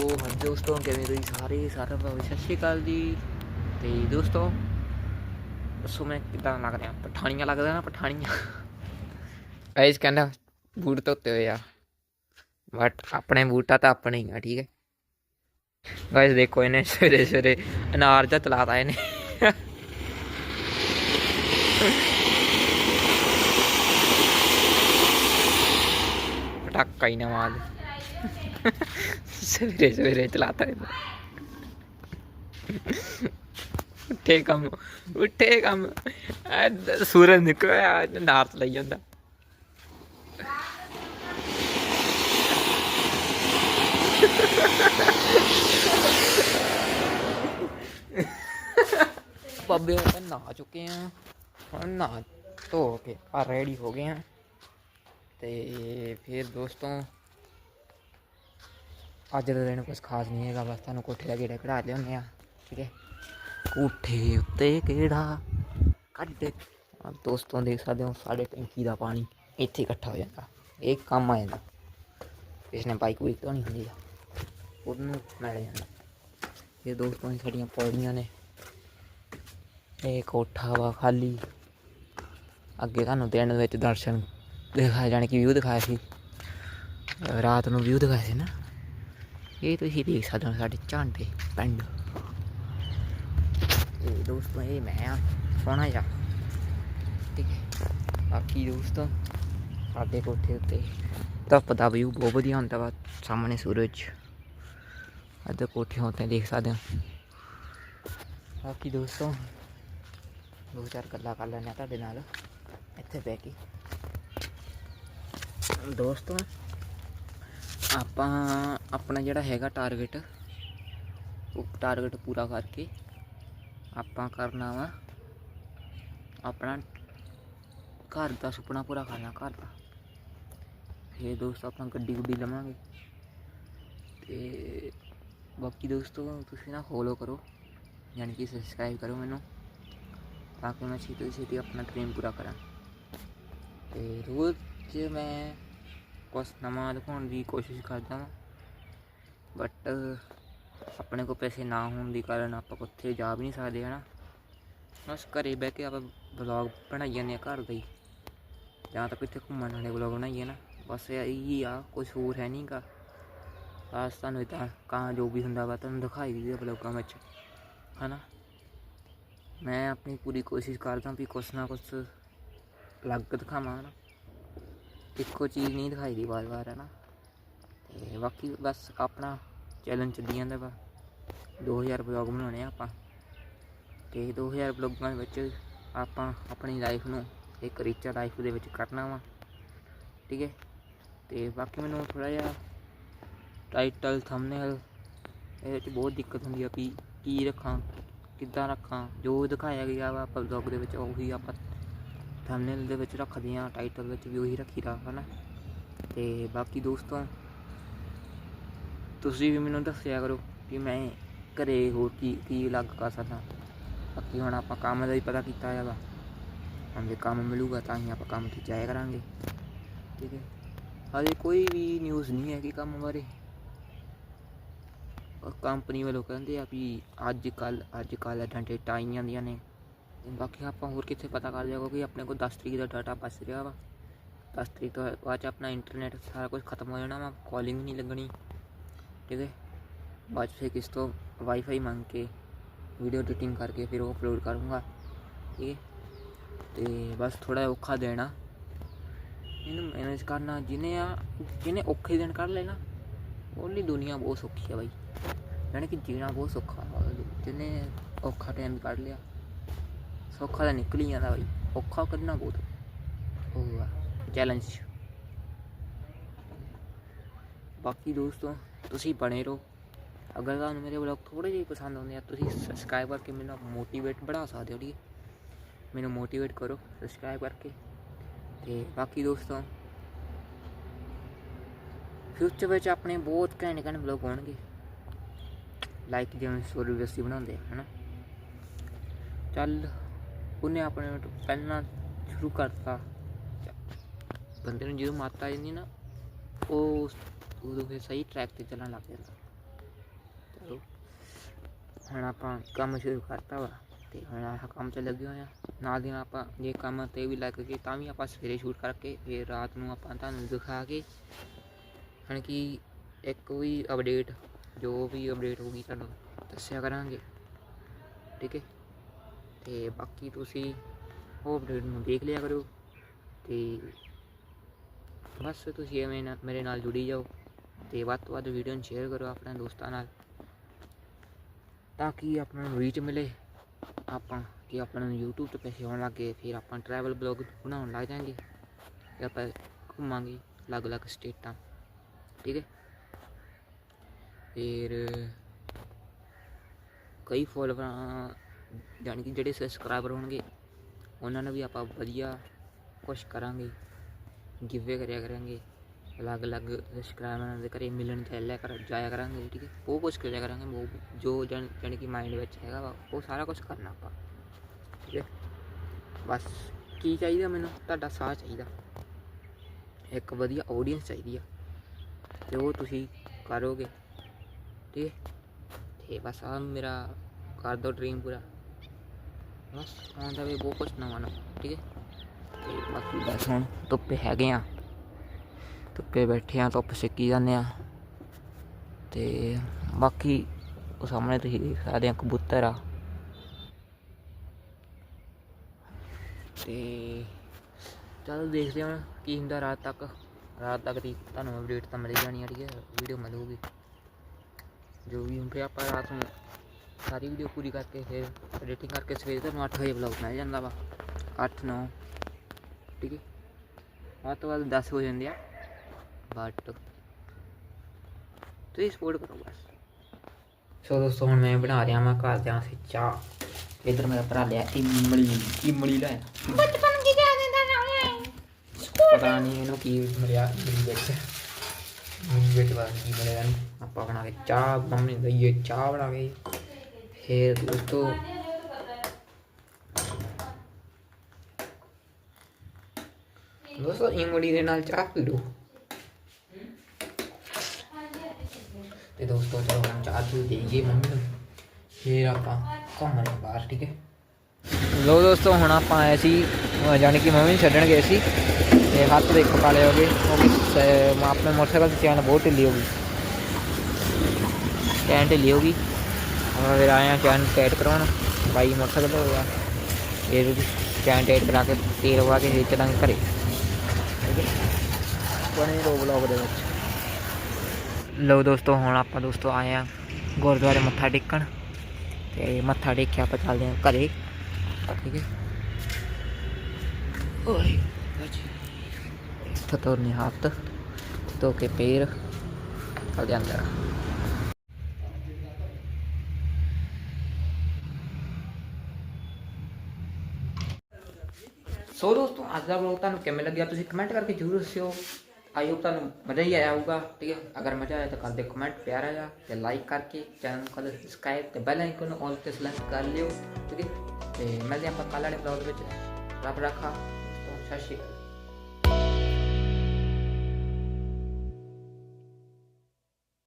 ਸੋ ਦੋਸਤੋ ਕਿਵੇਂ ਤੁਸੀਂ ਸਾਰੇ? ਸਾਰਿਆਂ ਨੂੰ ਸਤਿ ਸ਼੍ਰੀ ਅਕਾਲ ਜੀ। ਤੇ ਦੋਸਤੋ, ਦੱਸੋ ਮੈਂ ਕਿਦਾਂ ਲੱਗ ਰਿਹਾ? ਪਠਾਨੀਆਂ ਲੱਗਦਾ ਨਾ ਪਠਾਨੀਆਂ ਗਾਇਸ ਕਹਿੰਦਾ, ਬੂਟ ਧੋਤੇ ਹੋਏ ਆ। ਬਟ ਆਪਣੇ ਬੂਟਾ ਤਾਂ ਆਪਣੇ ਹੀ ਆ, ਠੀਕ ਹੈ? ਗਾਇਸ ਦੇਖੋ ਇਹਨੇ ਸਵੇਰੇ ਸਵੇਰੇ ਅਨਾਰ ਦਾ ਤਲਾਤਾ ਇਹਨੇ। ਪਟਾਕਾ ਹੀ ਨਾ ਮਾਰ। ਸਵੇਰੇ ਸਵੇਰੇ ਚਲਾਤਾ ਹੈ ਉੱਠੇ ਕੰਮ ਉੱਠੇ ਕੰਮ। ਸੂਰਜ ਨਿਕਲਿਆ ਨਾਰਤ ਲਈ ਜਾਂਦਾ। ਬਾਬੇ, ਆਪਾਂ ਨਹਾ ਚੁੱਕੇ ਆ। ਹੁਣ ਨਹਾ ਧੋ ਕੇ ਆ ਰੈਡੀ ਹੋ ਗਏ ਆ। ਤੇ ਫਿਰ ਦੋਸਤੋ ਅੱਜ ਦਾ ਦਿਨ ਕੁਝ ਖਾਸ ਨਹੀਂ ਹੈਗਾ, ਬਸ ਤੁਹਾਨੂੰ ਕੋਠੇ ਦਾ ਗੇੜਾ ਕਢਾ ਲਿਆਉਂਦੇ ਆ ਠੀਕ ਹੈ? ਕੋਠੇ ਉੱਤੇ ਕਿਹੜਾ ਕੱਢ ਆਹ ਦੋਸਤੋ ਦੇਖ ਸਕਦੇ ਹੋ, ਸਾਡੇ ਟੈਂਕੀ ਦਾ ਪਾਣੀ ਇੱਥੇ ਇਕੱਠਾ ਹੋ ਜਾਂਦਾ, ਇਹ ਕੰਮ ਆ ਜਾਂਦਾ। ਇਸਨੇ ਬਾਈਕ ਵੀ ਧੋਣੀ ਹੁੰਦੀ ਆ, ਉਹਨੂੰ ਮਿਲ ਜਾਂਦਾ। ਇਹ ਦੋਸਤੋ ਸਾਡੀਆਂ ਪੌੜੀਆਂ ਨੇ, ਇਹ ਕੋਠਾ ਵਾ ਖਾਲੀ। ਅੱਗੇ ਤੁਹਾਨੂੰ ਦਿਨ ਵਿੱਚ ਦਰਸ਼ਨ ਦਿਖਾਇਆ ਜਾਣੀ ਕਿ ਵਿਊ ਦਿਖਾਇਆ ਸੀ। ਰਾਤ ਨੂੰ ਵਿਊ ਦਿਖਾਇਆ ਸੀ ਨਾ। ਇਹ ਤੁਸੀਂ ਦੇਖ ਸਕਦੇ ਹੋ ਸਾਡੇ ਝਾਂਡੇ ਪਿੰਡ। ਇਹ ਦੋਸਤੋ, ਇਹ ਮੈਂ ਆ, ਸੋਹਣਾ ਜਿਹਾ। ਠੀਕ ਬਾਕੀ ਦੋਸਤੋ, ਸਾਡੇ ਕੋਠੇ ਉੱਤੇ ਧੁੱਪ ਦਾ ਵਿਊ ਬਹੁਤ ਵਧੀਆ ਹੁੰਦਾ ਵਾ, ਸਾਹਮਣੇ ਸੂਰਜ। ਅੱਧੇ ਕੋਠੇ ਉੱਤੇ ਦੇਖ ਸਕਦੇ ਹੋ। ਬਾਕੀ ਦੋਸਤੋ, ਦੋ ਚਾਰ ਗੱਲਾਂ ਕਰ ਲੈਣੇ ਤੁਹਾਡੇ ਨਾਲ, ਇੱਥੇ ਬਹਿ ਕੇ। ਦੋਸਤੋ ਆਪਾਂ ਆਪਣਾ ਜਿਹੜਾ ਹੈਗਾ ਟਾਰਗੇਟ ਉਹ ਟਾਰਗੇਟ ਪੂਰਾ ਕਰਕੇ ਆਪਾਂ ਕਰਨਾ ਵਾ ਆਪਣਾ ਘਰ ਦਾ ਸੁਪਨਾ ਪੂਰਾ ਕਰਨਾ ਘਰ ਦਾ। ਫਿਰ ਦੋਸਤੋ ਆਪਾਂ ਗੱਡੀ ਗੁੱਡੀ ਲਵਾਂਗੇ। ਤੇ ਬਾਕੀ ਦੋਸਤੋ ਤੁਸੀਂ ਨਾ ਫੋਲੋ ਕਰੋ, ਯਾਨੀ ਕਿ ਸਬਸਕ੍ਰਾਈਬ ਕਰੋ ਮੈਨੂੰ, ਤਾਂ ਕਿ ਮੈਂ ਛੇਤੀ ਤੋਂ ਛੇਤੀ ਆਪਣਾ ਡ੍ਰੀਮ ਪੂਰਾ ਕਰਾਂ। ਤੇ ਰੋਜ਼ ਜੇ ਮੈਂ ਕੁਛ ਨਵਾਂ ਦਿਖਾਉਣ ਦੀ ਕੋਸ਼ਿਸ਼ ਕਰਦਾ ਹਾਂ ਬਟ ਆਪਣੇ ਕੋਲ ਪੈਸੇ ਨਾ ਹੋਣ ਦੇ ਕਾਰਨ ਆਪਾਂ ਉੱਥੇ ਜਾ ਵੀ ਨਹੀਂ ਸਕਦੇ, ਹਨਾ। ਬਸ ਘਰੇ ਬਹਿ ਕੇ ਆਪਾਂ ਵਲੌਗ ਬਣਾਈ ਜਾਂਦੇ ਆ ਘਰ ਦਾ ਹੀ। ਜਾਂ ਤਾਂ ਕਿੱਥੇ ਘੁੰਮਣ ਵਾਲੇ ਵਲੌਗ ਬਣਾਈਏ ਨਾ। ਬਸ ਇਹੀ ਆ ਕੁਝ ਹੋਰ ਹੈ ਨਹੀਂਗਾ ਬਸ ਤੁਹਾਨੂੰ ਇਦਾਂ ਕਾਂ ਜੋ ਵੀ ਹੁੰਦਾ ਵਾ ਤੁਹਾਨੂੰ ਦਿਖਾਈ ਦੀ ਵਲੌਗਾਂ ਵਿੱਚ, ਹਨਾ। ਮੈਂ ਆਪਣੀ ਪੂਰੀ ਕੋਸ਼ਿਸ਼ ਕਰਦਾ ਵੀ ਕੁਛ ਨਾ ਕੁਛ ਅਲੱਗ ਦਿਖਾਵਾਂ ਨਾ ਇੱਕੋ ਚੀਜ਼ ਨਹੀਂ ਦਿਖਾਈ ਦੀ ਵਾਰ ਵਾਰ, ਹੈ ਨਾ। ਤੇ ਬਾਕੀ ਬਸ ਆਪਣਾ ਚੈਲੰਜ ਚੱਲੀ ਜਾਂਦਾ ਵਾ। 2000 ਵਲੌਗ ਬਣਾਉਣੇ ਆ ਆਪਾਂ। ਤੇ 2000 ਵਲੌਗਾਂ ਵਿੱਚ ਆਪਾਂ ਆਪਣੀ ਲਾਈਫ ਨੂੰ ਇੱਕ ਰਿਚ ਲਾਈਫ ਦੇ ਵਿੱਚ ਕਰਨਾ ਵਾ। ਠੀਕ ਹੈ। ਤੇ ਬਾਕੀ ਮੈਨੂੰ ਥੋੜਾ ਜਿਹਾ ਟਾਈਟਲ ਥੰਬਨੇਲ ਇਹ ਵਿੱਚ ਬਹੁਤ ਦਿੱਕਤ ਹੁੰਦੀ ਆ ਵੀ ਕੀ ਰੱਖਾਂ, ਕਿੱਦਾਂ ਰੱਖਾਂ। ਜੋ ਦਿਖਾਇਆ ਗਿਆ ਵਾ ਆਪਾਂ ਵਲੌਗ ਦੇ ਵਿੱਚ, ਉਹੀ ਆਪਾਂ ਥੰਬਨੇਲ ਦੇ ਵਿੱਚ ਰੱਖਦੇ ਆ ਟਾਈਟਲ ਵਿੱਚ ਵੀ ਉਹੀ ਰੱਖੀਦਾ, ਹਨਾ? ਤੇ ਬਾਕੀ ਦੋਸਤੋ, ਤੁਸੀਂ ਵੀ ਮੈਨੂੰ ਦੱਸਿਆ ਕਰੋ ਕਿ ਮੈਂ ਘਰੇ ਹੋਰ ਕੀ ਕੀ ਅਲੱਗ ਕਰ ਸਕਦਾ। ਬਾਕੀ ਹੁਣ ਆਪਾਂ ਕੰਮ ਦਾ ਹੀ ਪਤਾ ਕੀਤਾ ਹੈਗਾ ਹੁਣ ਜੇ ਕੰਮ ਮਿਲੂਗਾ ਤਾਂ ਹੀ ਆਪਾਂ ਕੰਮ ਤੇ ਜਾਇਆ ਕਰਾਂਗੇ। ਠੀਕ ਹੈ? ਹਾਲੇ ਕੋਈ ਵੀ ਨਿਊਜ਼ ਨਹੀਂ ਹੈ ਕਿ ਕੰਮ ਬਾਰੇ। ਕੰਪਨੀ ਵੱਲੋਂ ਕਹਿੰਦੇ ਆ ਵੀ ਅੱਜ ਕੱਲ ਅੱਜ ਕੱਲ ਇੱਦਾਂ ਡੇਟਾ ਆਈ ਜਾਂਦੀਆਂ ਨੇ। ਬਾਕੀ ਆਪਾਂ ਹੋਰ ਕਿੱਥੇ ਪਤਾ ਕਰ ਲਿਆ ਕਿ ਆਪਣੇ ਕੋਲ 10 ਤਰੀਕ ਦਾ ਡਾਟਾ ਬਚ ਰਿਹਾ ਵਾ। 10 ਤਰੀਕ ਤੋਂ ਬਾਅਦ 'ਚ ਆਪਣਾ ਇੰਟਰਨੈਟ ਸਾਰਾ ਕੁਝ ਖਤਮ ਹੋ ਜਾਣਾ ਵਾ ਕਾਲਿੰਗ ਨਹੀਂ ਲੱਗਣੀ। ਠੀਕ ਹੈ? ਬਾਅਦ 'ਚ ਫਿਰ ਕਿਸ ਤੋਂ ਵਾਈਫਾਈ ਮੰਗ ਕੇ ਵੀਡੀਓ ਐਡੀਟਿੰਗ ਕਰਕੇ ਫਿਰ ਉਹ ਅਪਲੋਡ ਕਰੂੰਗਾ। ਠੀਕ ਹੈ? ਤੇ ਬਸ ਥੋੜਾ ਔਖਾ ਦੇਣਾ। ਇਹਨੂੰ ਮੈਨੇਜ ਕਰਨਾ, ਜਿਹਨੇ ਆ, ਜਿਹਨੇ ਔਖੇ ਦਿਨ ਕੱਢ ਲੈਣਾ ਉਹਲੀ ਦੁਨੀਆ ਬਹੁਤ ਸੌਖੀ ਆ ਬਾਈ। ਯਾਨੀ ਕਿ ਜੀਣਾ ਬਹੁਤ ਸੌਖਾ ਵਾ। ਜਿਹਨੇ ਔਖਾ ਟਾਈਮ ਕੱਢ ਲਿਆ। ਸੌਖਾ ਤਾਂ ਨਿਕਲ ਹੀ ਜਾਂਦਾ ਬਾਈ ਔਖਾ ਕੱਢਣਾ ਬਹੁਤ ਉਹ ਆ ਚੈਲੰਜ ਬਾਕੀ ਦੋਸਤੋ ਤੁਸੀਂ ਬਣੇ ਰਹੋ ਅਗਰ ਤੁਹਾਨੂੰ ਮੇਰੇ ਵਲੌਗ ਥੋੜੇ ਜਿਹੇ ਪਸੰਦ ਆਉਂਦੇ ਆ ਤੁਸੀਂ ਸਬਸਕ੍ਰਾਈਬ ਕਰਕੇ ਮੈਨੂੰ ਮੋਟੀਵੇਟ ਬਣਾ ਸਕਦੇ ਹੋ ਠੀਕ ਹੈ ਮੈਨੂੰ ਮੋਟੀਵੇਟ ਕਰੋ ਸਬਸਕ੍ਰਾਈਬ ਕਰਕੇ ਤੇ ਬਾਕੀ ਦੋਸਤੋ ਫਿਊਚਰ ਵਿੱਚ ਆਪਣੇ ਬਹੁਤ ਘੈਂਟ ਘੈਂਟ ਵਲੌਗ ਹੋਣਗੇ ਲਾਈਕ ਜਿਵੇਂ ਸਟੋਰੀ ਵੀਡੀਓਸ ਬਣਾਉਂਦੇ ਆ ਹਨਾ ਚੱਲ ਉਹਨੇ ਆਪਣੇ ਪਹਿਲਾਂ ਸ਼ੁਰੂ ਕਰਤਾ। ਬੰਦੇ ਨੂੰ ਜਦੋਂ ਮਾਤਾ ਆ ਜਾਂਦੀ ਨਾ, ਉਹ ਉਦੋਂ ਫਿਰ ਸਹੀ ਟਰੈਕ ਤੇ ਚੱਲਣ ਲੱਗ ਜਾਂਦਾ। ਚਲੋ, ਹੁਣ ਆਪਾਂ ਕੰਮ ਸ਼ੁਰੂ ਕਰਤਾ ਵਾ ਤੇ ਹੁਣ ਆਹ ਕੰਮ 'ਚ ਲੱਗੇ ਹੋਏ ਆ। ਨਾਲ ਦੀ ਨਾਲ ਆਪਾਂ ਜੇ ਕੰਮ ਤੇ ਵੀ ਲੱਗ ਗਏ ਤਾਂ ਵੀ ਆਪਾਂ ਸਵੇਰੇ ਸ਼ੂਟ ਕਰਕੇ ਫਿਰ ਰਾਤ ਨੂੰ ਆਪਾਂ ਤੁਹਾਨੂੰ ਦਿਖਾ ਕੇ, ਹੁਣ ਕਿ ਇੱਕ ਵੀ ਅਪਡੇਟ ਜੋ ਵੀ ਅਪਡੇਟ ਹੋਊਗੀ ਤੁਹਾਨੂੰ ਦੱਸਿਆ ਕਰਾਂਗੇ। ਠੀਕ ਹੈ? ਤੇ ਬਾਕੀ ਤੁਸੀਂ ਉਹ ਅਪਡੇਟ ਨੂੰ ਦੇਖ ਲਿਆ ਕਰੋ ਤੇ ਬਸ ਤੁਸੀਂ ਐਵੇਂ ਮੇਰੇ ਨਾਲ ਜੁੜੀ ਜਾਓ ਤੇ ਵੱਧ ਤੋਂ ਵੱਧ ਵੀਡੀਓ ਨੂੰ ਸ਼ੇਅਰ ਕਰੋ ਆਪਣੇ ਦੋਸਤਾਂ ਨਾਲ ਤਾਂ ਕਿ ਆਪਾਂ ਨੂੰ ਰੀਚ ਮਿਲੇ, ਆਪਾਂ ਕਿ ਆਪਾਂ ਨੂੰ YouTube ਤੇ ਪੈਸੇ ਆਉਣ ਲੱਗੇ ਫਿਰ ਆਪਾਂ ਟਰੈਵਲ ਬਲੌਗ ਬਣਾਉਣ ਲੱਗ ਜਾਾਂਗੇ ਤੇ ਆਪਾਂ ਘੁੰਮਾਂਗੇ ਅਲੱਗ-ਅਲੱਗ ਸਟੇਟਾਂ, ਠੀਕ ਹੈ? ਫਿਰ ਕਈ ਫੋਲੋਵਰਾਂ ਜਾਣੀ ਕਿ ਜਿਹੜੇ ਸਬਸਕ੍ਰਾਈਬਰ ਹੋਣਗੇ, ਉਹਨਾਂ ਨੂੰ ਵੀ ਆਪਾਂ ਵਧੀਆ ਕੁਛ ਕਰਾਂਗੇ ਗਿਵੇ ਕਰਿਆ ਕਰਾਂਗੇ, ਅਲੱਗ-ਅਲੱਗ ਸਬਸਕ੍ਰਾਈਬਰਾਂ ਦੇ ਘਰੇ ਮਿਲਣ ਚੱਲਿਆ ਕਰ, ਜਾਇਆ ਕਰਾਂਗੇ, ਠੀਕ ਹੈ? ਉਹ ਕੁਛ ਕਰਿਆ ਕਰਾਂਗੇ ਜੋ ਜਾਣੀ ਜਾਣੀ ਕਿ ਮਾਈਂਡ ਵਿੱਚ ਹੈਗਾ ਵਾ, ਉਹ ਸਾਰਾ ਕੁਝ ਕਰਨਾ ਆਪਾਂ, ਠੀਕ ਹੈ? ਬਸ, ਕੀ ਚਾਹੀਦਾ ਮੈਨੂੰ? ਤੁਹਾਡਾ ਸਾਥ ਚਾਹੀਦਾ। ਇੱਕ ਵਧੀਆ ਆਡੀਅנס ਚਾਹੀਦੀ ਆ, ਤੇ ਉਹ ਤੁਸੀਂ ਕਰੋਗੇ, ਠੀਕ ਹੈ? ਤੇ ਬਸ ਆ ਮੇਰਾ ਕਰ ਦੋ ਡ੍ਰੀਮ ਪੂਰਾ। ਆਉਂਦਾ ਵੀ ਬਹੁਤ ਕੁਝ ਨਵਾਂ ਨਵਾਂ ਠੀਕ ਹੈ? ਤੇ ਬਾਕੀ ਬਸ ਹੁਣ ਧੁੱਪੇ ਹੈਗੇ ਆ। ਧੁੱਪੇ ਬੈਠੇ ਆ ਧੁੱਪ ਸੇਕੀ ਜਾਂਦੇ ਆ। ਤੇ ਬਾਕੀ ਉਹ ਸਾਹਮਣੇ ਤੁਸੀਂ ਦੇਖ ਸਕਦੇ ਆ ਕਬੂਤਰ ਆ। ਤੇ ਚਲੋ ਦੇਖਦੇ ਹਾਂ ਕੀ ਹੁੰਦਾ ਰਾਤ ਤੱਕ। ਰਾਤ ਤੱਕ ਦੀ ਤੁਹਾਨੂੰ ਅਪਡੇਟ ਤਾਂ ਮਿਲ ਜਾਣੀ ਆ ਠੀਕ ਹੈ? ਵੀਡੀਓ ਮਿਲੂਗੀ। ਜੋ ਵੀ ਹੁੰਦਾ ਆਪਾਂ ਰਾਤ ਨੂੰ ਸਾਰੀ ਵੀਡੀਓ ਪੂਰੀ ਕਰਕੇ ਫਿਰ ਐਡੀਟਿੰਗ ਕਰਕੇ ਸਵੇਰੇ ਤੁਹਾਨੂੰ 8 ਵਜੇ ਬਲੌਗ ਮਿਲ ਜਾਂਦਾ ਵਾ। 8 9 ਠੀਕ ਹੈ? ਵੱਧ ਤੋਂ ਵੱਧ 10 ਹੋ ਜਾਂਦੇ ਆ। ਬਟ ਤੁਸੀਂ ਸਪੋਰਟ ਕਰੋ ਬਸ। ਸੋ ਦੋਸਤੋ ਹੁਣ ਮੈਂ ਬਣਾ ਰਿਹਾ ਮੈਂ ਘਰ ਜਾਂ ਸੇ ਚਾਹ। ਇਧਰ ਮੇਰਾ ਭਰਾ ਲਿਆ ਇਮਲੀ ਇਮਲੀ ਲੈ। ਬਚਪਨ ਕੀ ਕਹਿ ਦਿੰਦਾ ਸਾਲੇ ਪਤਾ ਨਹੀਂ ਇਹਨੂੰ ਕੀ ਮਿਲਿਆ ਇਮਲੀ ਵਿੱਚ। ਇਮਲੀ ਵਿੱਚ ਨਹੀਂ ਕੀ ਮਿਲਿਆ ਇਹਨੂੰ। ਆਪਾਂ ਬਣਾ ਕੇ ਚਾਹ ਮੰਮੀ ਨੇ ਦਈਏ ਚਾਹ ਬਣਾ ਕੇ। ਫਿਰ ਦੋਸਤੋ ਦੋਸਤੋ ਇਮਲੀ ਦੇ ਨਾਲ ਚਾਹ ਪੀ ਲਓ। ਤੇ ਦੋਸਤੋ, ਚਲੋ ਹੁਣ ਚਾਹ ਚੂ ਦੇਈਏ ਮੰਮੀ ਨੂੰ। ਫਿਰ ਆਪਾਂ ਘੁੰਮਣ ਬਾਹਰ, ਠੀਕ ਹੈ? ਲੋ ਦੋਸਤੋ, ਹੁਣ ਆਪਾਂ ਆਏ ਸੀ, ਅਹ ਜਾਣੀ ਕਿ ਮੰਮੀ ਨੂੰ ਛੱਡਣ ਗਏ ਸੀ। ਤੇ ਹੱਥ ਦੇਖੋ ਕਾਲੇ ਹੋ ਗਏ ਉਹ ਵੀ। ਆਪਣੇ ਮੋਟਰਸਾਈਕਲ ਦੀ ਚੈਨ ਬਹੁਤ ਢਿੱਲੀ ਹੋ ਗਈ। ਚੈਨ ਢਿੱਲੀ ਹੋ ਗਈ। ਹੁਣ ਫਿਰ ਆਏ ਆ ਚੈਨ ਟਾਈਟ ਕਰਾਉਣ। ਬਾਈ ਮੋਟਰਸਾਈਕਲ ਹੋ ਗਿਆ। ਇਹ ਚੈਨ ਟਾਈਟ ਕਰਾ ਕੇ ਤੇਲ ਵਾ ਕੇ ਫਿਰ ਚੱਲਾਂਗੇ ਘਰੇ। ਬਣੇ ਰੋ ਬਲੌਗ ਦੇ ਵਿੱਚ। ਲਓ ਦੋਸਤੋ, ਹੁਣ ਆਪਾਂ ਦੋਸਤੋ ਆਏ ਆ ਗੁਰਦੁਆਰੇ ਮੱਥਾ ਟੇਕਣ। ਤੇ ਮੱਥਾ ਟੇਕਿਆ ਆਪਾਂ ਚੱਲਦੇ ਆ ਘਰੇ। ਠੀਕ ਹੈ। ਓਏ ਤਤੋਰਨੇ ਹੱਥ ਧੋ ਕੇ ਪੇਰ ਚੱਲਦੇ ਅੰਦਰ। ਸੋ ਦੋਸਤੋ, ਅੱਜ ਦਾ ਵਲੌਗ ਤੁਹਾਨੂੰ ਕਿਵੇਂ ਲੱਗਿਆ ਤੁਸੀਂ ਕਮੈਂਟ ਕਰਕੇ ਜ਼ਰੂਰ ਦੱਸਿਓ। ਆਈ ਹੋਪ ਤੁਹਾਨੂੰ ਮਜ਼ਾ ਹੀ ਆਇਆ ਹੋਊਗਾ, ਠੀਕ ਹੈ? ਅਗਰ ਮਜ਼ਾ ਆਇਆ ਤਾਂ ਕਰ ਦੇ ਕਮੈਂਟ ਪਿਆਰਾ ਜਿਹਾ ਤੇ ਲਾਈਕ ਕਰਕੇ ਚੈਨਲ ਨੂੰ ਕਰ ਸਬਸਕ੍ਰਾਈਬ ਤੇ ਬੈਲ ਆਈਕਨ ਨੂੰ ਆਲ ਤੇ ਸਿਲੈਕਟ ਕਰ ਲਿਓ, ਠੀਕ ਹੈ? ਤੇ ਮਿਲਦੇ ਆਪਾਂ ਕੱਲ੍ਹ ਵਾਲੇ ਵਲੌਗ ਵਿੱਚ। ਰੱਬ ਰੱਖਾ ਸਤਿ ਸ਼੍ਰੀ ਅਕਾਲ।